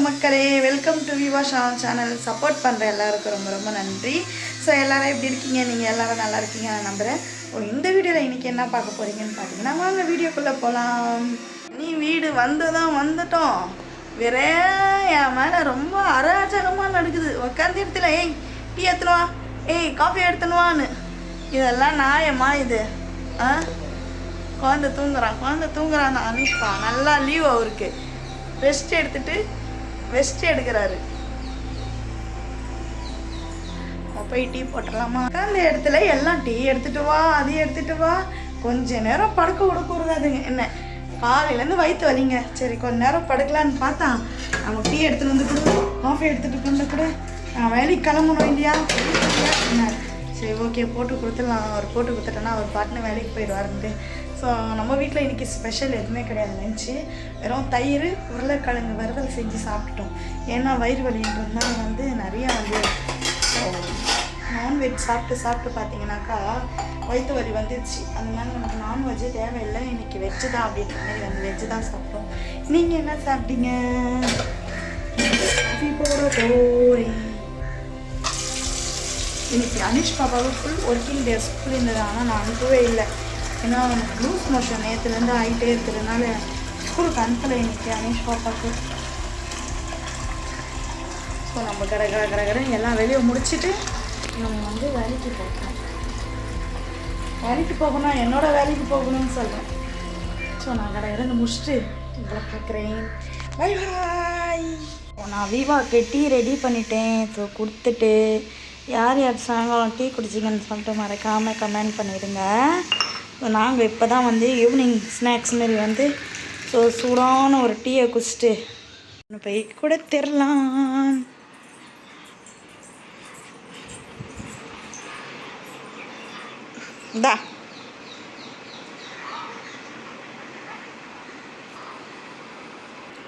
வணக்கம் மக்களே welcome to Viva channel support பண்ணுற எல்லாருக்கும் ரொம்ப ரொம்ப நன்றி. ஸோ எல்லோரும் எப்படி இருக்கீங்க? நீங்கள் எல்லோரும் நல்லா இருக்கீங்க நான் நம்புகிறேன் ஓ இந்த வீடியோவில் இன்றைக்கி என்ன பார்க்க போகிறீங்கன்னு பார்த்தீங்கன்னா வாங்க வீடியோக்குள்ளே போகலாம் நீ வீடு வந்ததும் வந்துட்டோம். வேற என் மேலே ரொம்ப அராஜகமாக நடக்குது. உட்காந்து இடத்துல ஏய் டீ எடுத்துனுவா ஏய் காஃபி எடுத்துனுவான்னு இதெல்லாம் நியாயமா இது? ஆ? குழந்தை தூங்குறான் குழந்தை தூங்குறான் அனுப்பா நல்லா லீவ் அவருக்கு. ரெஸ்ட் எடுத்துகிட்டு ரெஸ்ட் எடுக்கிறாரு. போய் டீ போட்டுடலாமா அந்த இடத்துல எல்லாம் டீ எடுத்துட்டு வா அது எடுத்துட்டு வா. கொஞ்ச நேரம் படுக்க விட என்ன? காலையிலேருந்து வயிற்று வலிங்க. சரி கொஞ்ச நேரம் படுக்கலான்னு பார்த்தா நம்ம டீ எடுத்துகிட்டு வந்து கொடு. காஃபி எடுத்துகிட்டு கொண்டு கொடு. நான் வேலைக்கு கிளம்பணும் இல்லையா என்ன சரி ஓகே போட்டு கொடுத்துடலாம். அவர் போட்டு கொடுத்துட்டேன்னா அவர் பாட்டுன்னு வேலைக்கு போயிடுவாருன்ட்டு. ஸோ நம்ம வீட்டில் இன்றைக்கி ஸ்பெஷல் எதுவுமே கிடையாது. லஞ்சு வெறும் தயிர் உருளைக்கிழங்கு வறுவல் செஞ்சு சாப்பிட்டோம். ஏன்னா வயிறு வலின்றதுனால வந்து நிறையா வந்து நான்வெஜ் சாப்பிட்டு சாப்பிட்டு பார்த்தீங்கன்னாக்கா வயிற்று வலி வந்துருச்சு. அதனால நமக்கு நான்வெஜ்ஜே தேவையில்லை. இன்றைக்கி வெஜ்ஜு தான் அப்படின்ற மாதிரி வந்து வெஜ்ஜு தான் சாப்பிட்டோம். நீங்கள் என்ன சாப்பிட்டீங்க? காஃபி போட போறேன் இன்னைக்கு அனிஷ் பாப்பாவுக்கு ஃபுல் ஒர்க்கிங் டே ஸ்கூல் இருந்தது. ஆனால் நான் அனுப்பவே இல்லை. ஏன்னா அவனுக்கு லூஸ் மோஷன் நேற்றுலேருந்து ஆகிட்டே இருக்கிறதுனால ஸ்கூலுக்கு அனுப்பலை இன்னைக்கு அனிஷ் பாப்பாவுக்கு ஸோ நம்ம கட கட கட கடன்னு எல்லாம் வெளியே முடிச்சுட்டு நம்ம வந்து வேலைக்கு போகணும். வேலைக்கு போகணும் என்னோட வேலைக்கு போகணும்னு சொல்கிறேன் ஸோ நான் கடை கடந்து முடிச்சுட்டு உங்களை பார்க்குறேன். பை பாய் நான் விவாக்கு டீ ரெடி பண்ணிட்டேன். ஸோ கொடுத்துட்டு யார் யார் சாயங்காலம் டீ குடிச்சிங்கன்னு சொல்லிட்டு மறக்காமல் கமெண்ட் பண்ணிடுங்க. நாங்கள் இப்போ தான் வந்து ஈவினிங் ஸ்நாக்ஸ் மாரி வந்து ஸோ சூடான ஒரு டீயை குடிச்சிட்டு போய் கொடுத்துடலாம் இந்தா.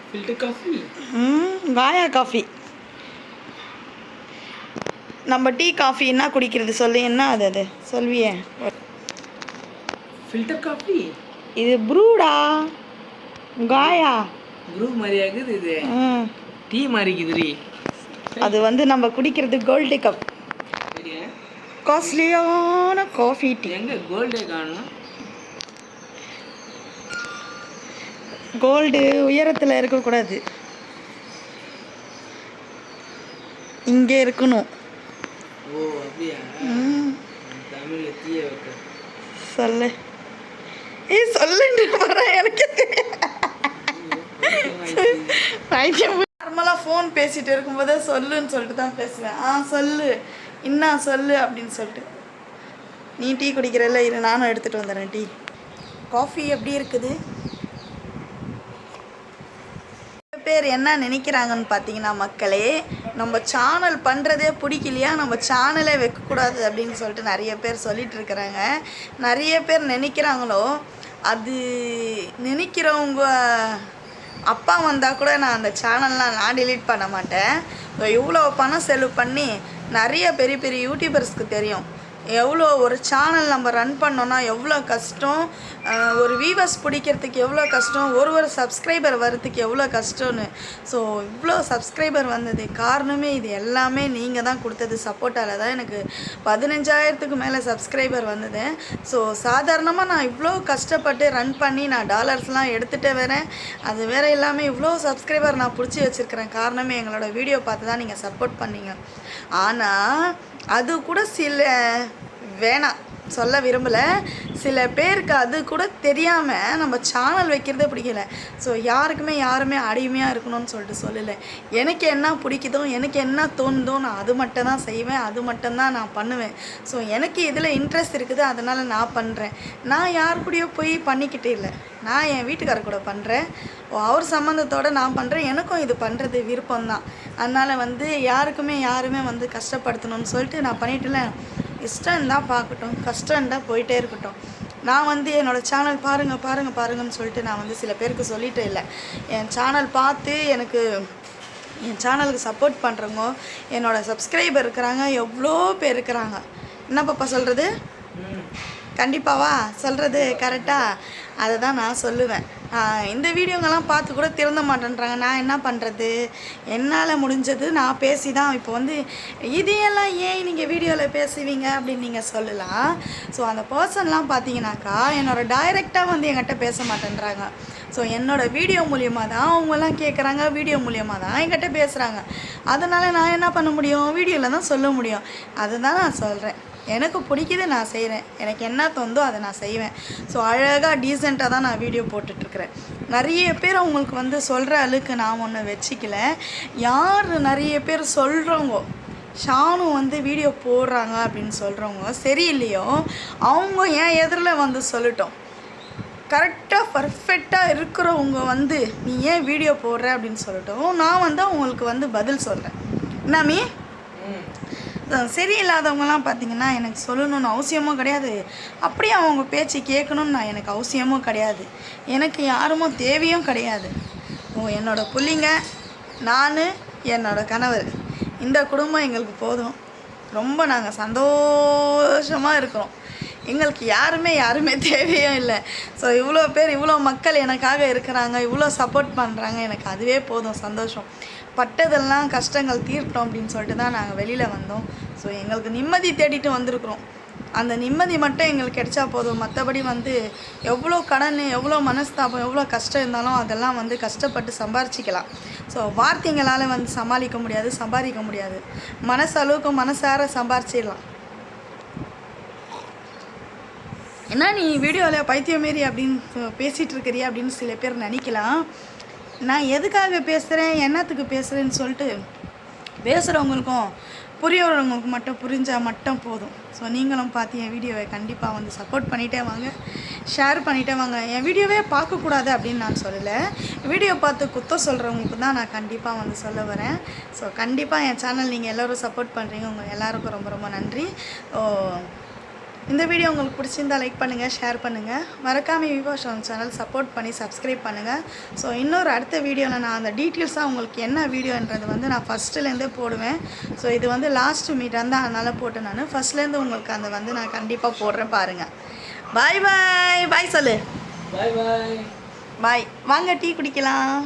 ஃபில்டர் காஃபி ம் காயா காஃபி நம்ம டீ காஃபி என்ன குடிக்கிறது சொல்லு என்ன அது அது? சொல்வியே. ஃபில்டர் காஃபி இது ப்ரூடா? காயா? ப்ரூ மாதிரி ஆகுது இது. டீ மாதிரிக்குதுரி அது வந்து நம்ம குடிக்கிறது கோல்டு கப். காஸ்ட்லியான காஃபி டீ. எங்க கோல்டே காணும்? கோல்டு உயரத்தில் இருக்கக்கூடாது. இங்கே இருக்கணும். ஓ அப்படியா? ம். தமிழ்ல தீய சொல்லு. ஏய் சொல்லுன்ற வரேன் எனக்கு நார்மலாக ஃபோன் பேசிட்டு இருக்கும்போதே சொல்லுன்னு சொல்லிட்டு தான் பேசுவேன். ஆ சொல்லு. என்ன சொல்லு அப்படின்னு சொல்லிட்டு. நீ டீ குடிக்கிறல்ல இரு நானும் எடுத்துகிட்டு வந்துடுறேன் டீ. காஃபி எப்படி இருக்குது? பேர் என்ன நினைக்கிறாங்கன்னு பார்த்தீங்கன்னா மக்களே நம்ம சேனல் பண்ணுறதே பிடிக்கலையா? நம்ம சேனலே வைக்கக்கூடாது அப்படின்னு சொல்லிட்டு நிறைய பேர் சொல்லிட்டு இருக்கிறாங்க. நிறைய பேர் நினைக்கிறாங்களோ அது நினைக்கிறவங்க அப்பா வந்தால் கூட நான் அந்த சேனல்லாம் நான் டிலீட் பண்ண மாட்டேன். இவ்வளோ பணம் செலவு பண்ணி நிறைய பெரிய பெரிய யூடியூபர்ஸ்க்கு தெரியும். எவ்வளோ ஒரு சேனல் நம்ம ரன் பண்ணோன்னா எவ்வளோ கஷ்டம்? ஒரு வியூவர்ஸ் பிடிக்கிறதுக்கு எவ்வளோ கஷ்டம்? ஒரு ஒரு சப்ஸ்கிரைபர் வர்றதுக்கு எவ்வளோ கஷ்டம்னு. ஸோ இவ்வளோ சப்ஸ்கிரைபர் வந்தது காரணமே இது எல்லாமே நீங்கள் தான் கொடுத்தது. சப்போர்ட்டால் தான் எனக்கு பதினஞ்சாயிரத்துக்கு மேலே சப்ஸ்கிரைபர் வந்தது. ஸோ சாதாரணமாக நான் இவ்வளோ கஷ்டப்பட்டு ரன் பண்ணி நான் டாலர்ஸ்லாம் எடுத்துகிட்டே வரேன். அது வேற எல்லாமே இவ்வளோ சப்ஸ்கிரைபர் நான் பிடிச்சி வச்சுருக்கிறேன். காரணமே எங்களோட வீடியோ பார்த்து தான் நீங்கள் சப்போர்ட் பண்ணீங்க. ஆனால் அது கூட சில வேணாம். சொல்ல விரும்பலை. சில பேருக்கு அது கூட தெரியாமல் நம்ம சேனல் வைக்கிறதே பிடிக்கல. ஸோ யாருக்குமே யாருமே அடிமையாக இருக்கணும்னு சொல்லிட்டு சொல்லலை. எனக்கு என்ன பிடிக்குதோ எனக்கு என்ன தோணுதோ நான் அது மட்டும் தான் செய்வேன் அது மட்டும்தான் நான் பண்ணுவேன். ஸோ எனக்கு இதில் இன்ட்ரெஸ்ட் இருக்குது அதனால் நான் பண்ணுறேன் நான் யார் கூடயோ போய் பண்ணிக்கிட்டே இல்லை. நான் என் வீட்டுக்காரர் கூட பண்ணுறேன் அவர் சம்மந்தத்தோடு நான் பண்ணுறேன் எனக்கும் இது பண்ணுறது விருப்பம்தான். அதனால் வந்து யாருக்குமே யாருமே வந்து கஷ்டப்படுத்தணும்னு சொல்லிட்டு நான் பண்ணிட்டுல இஷ்டம் இருந்தால் பார்க்கட்டும் கஷ்டம் இருந்தால் போயிட்டே இருக்கட்டும். நான் வந்து என்னோடய சேனல் பாருங்கள் பாருங்கள் பாருங்கன்னு சொல்லிட்டு நான் வந்து சில பேருக்கு சொல்லிட்டே இல்லை. என் சேனல் பார்த்து எனக்கு என் சேனலுக்கு சப்போர்ட் பண்ணுறவங்க என்னோடய சப்ஸ்கிரைபர் இருக்கிறாங்க எவ்வளோ பேர் இருக்கிறாங்க. என்ன பாப்பா சொல்கிறது கண்டிப்பாவா? சொல்கிறது கரெக்டாக அதை தான் நான் சொல்லுவேன். இந்த வீடியோங்கெல்லாம் பார்த்து கூட திறந்த மாட்டேன்றாங்க. நான் என்ன பண்ணுறது என்னால் முடிஞ்சது நான் பேசி தான் இப்போ வந்து இதையெல்லாம் ஏன் நீங்கள் வீடியோவில் பேசுவீங்க அப்படின்னு நீங்கள் சொல்லலாம். ஸோ அந்த பர்சன்லாம் பார்த்தீங்கன்னாக்கா என்னோட டைரெக்டாக வந்து என்கிட்ட பேச மாட்டேன்றாங்க. ஸோ என்னோடய வீடியோ மூலியமாக தான் அவங்கெல்லாம் கேட்குறாங்க வீடியோ மூலியமாக தான் என்கிட்ட பேசுகிறாங்க அதனால் நான் என்ன பண்ண முடியும்? வீடியோவில் தான் சொல்ல முடியும். அதுதான் நான் சொல்கிறேன் எனக்கு பிடிக்குது நான் செய்கிறேன் எனக்கு என்ன தோந்தோ அதை நான் செய்வேன். ஸோ அழகாக டீசெண்டாக தான் நான் வீடியோ போட்டுட்ருக்குறேன். நிறைய பேர் அவங்களுக்கு வந்து சொல்கிற அழுக்கு நான் ஒன்று வச்சுக்கல. யார் நிறைய பேர் சொல்கிறவங்க ஷானு வந்து வீடியோ போடுறாங்க அப்படின்னு சொல்கிறவங்க சரியில்லையோ அவங்க ஏன் எதிரில் வந்து சொல்லட்டும். கரெக்டாக பர்ஃபெக்டாக இருக்கிறவங்க வந்து நீ ஏன் வீடியோ போடுற? அப்படின்னு சொல்லட்டும். நான் வந்து அவங்களுக்கு வந்து பதில் சொல்கிறேன் என்னாமி ம். சரியில்லாதவங்கலாம் பார்த்தீங்கன்னா எனக்கு சொல்லணும்னு அவசியமும் கிடையாது. அப்படியே அவங்க பேச்சு கேட்கணும்னு நான் எனக்கு அவசியமும் கிடையாது. எனக்கு யாருமோ தேவையும் கிடையாது. ஓ என்னோட பிள்ளைங்க நான் என்னோடய கணவர். இந்த குடும்பம் எங்களுக்கு போதும். ரொம்ப நாங்கள் சந்தோஷமாக இருக்கிறோம். எங்களுக்கு யாருமே யாருமே தேவையும் இல்லை. ஸோ இவ்வளோ பேர் இவ்வளோ மக்கள் எனக்காக இருக்கிறாங்க இவ்வளோ சப்போர்ட் பண்ணுறாங்க எனக்கு அதுவே போதும் சந்தோஷம். பட்டதெல்லாம் கஷ்டங்கள் தீர்த்தோம் அப்படின்னு சொல்லிட்டு தான் நாங்கள் வெளியில் வந்தோம். ஸோ எங்களுக்கு நிம்மதி தேடிட்டு வந்திருக்கிறோம். அந்த நிம்மதி மட்டும் எங்களுக்கு கிடைச்சா போதும். மற்றபடி வந்து எவ்வளோ கடன் எவ்வளோ மனஸ்தாபம் எவ்வளோ கஷ்டம் இருந்தாலும் அதெல்லாம் வந்து கஷ்டப்பட்டு சம்பாரிச்சிக்கலாம். ஸோ வார்த்தைங்களால் வந்து சமாளிக்க முடியாது சம்பாதிக்க முடியாது. மனசளவுக்கு மனசார சம்பாரிச்சிடலாம். என்ன நீ வீடியோவில் பைத்தியம் மாரி அப்படின்னு பேசிகிட்டு இருக்கிறியா அப்படின்னு சில பேர் நினைக்கலாம். நான் எதுக்காக பேசுகிறேன் என்னத்துக்கு பேசுகிறேன்னு சொல்லிட்டு பேசுகிறவங்களுக்கும் புரியறவங்களுக்கு மட்டும் புரிஞ்சால் மட்டும் போதும். ஸோ நீங்களும் பார்த்து என் வீடியோவை கண்டிப்பாக வந்து சப்போர்ட் பண்ணிகிட்டே வாங்க. ஷேர் பண்ணிகிட்டே வாங்க. என் வீடியோவே பார்க்கக்கூடாது அப்படின்னு நான் சொல்லலை. வீடியோ பார்த்து குத்தம் சொல்கிறவங்களுக்கு தான் நான் கண்டிப்பாக வந்து சொல்ல வரேன். ஸோ கண்டிப்பாக என் சேனல் நீங்கள் எல்லோரும் சப்போர்ட் பண்ணுறீங்க உங்கள் எல்லாருக்கும் ரொம்ப ரொம்ப நன்றி. ஓ இந்த வீடியோ உங்களுக்கு பிடிச்சிருந்தா லைக் பண்ணுங்கள் ஷேர் பண்ணுங்கள் மறக்காமல் விவோ ஷோன் சேனல் சப்போர்ட் பண்ணி சப்ஸ்கிரைப் பண்ணுங்கள் ஸோ இன்னொரு அடுத்த வீடியோவில் நான் அந்த டீட்டெயில்ஸாக உங்களுக்கு என்ன வீடியோன்றது வந்து நான் ஃபஸ்ட்டுலேருந்தே போடுவேன். ஸோ இது வந்து லாஸ்ட் மீட் வந்து அதனால் போட்டேன் நான். ஃபஸ்ட்லேருந்து உங்களுக்கு அந்த வந்து நான் கண்டிப்பாக போடுறேன் பாருங்கள் பாய் பாய் பாய் சொல்லு. பாய் பாய் பாய் வாங்க டீ குடிக்கலாம்.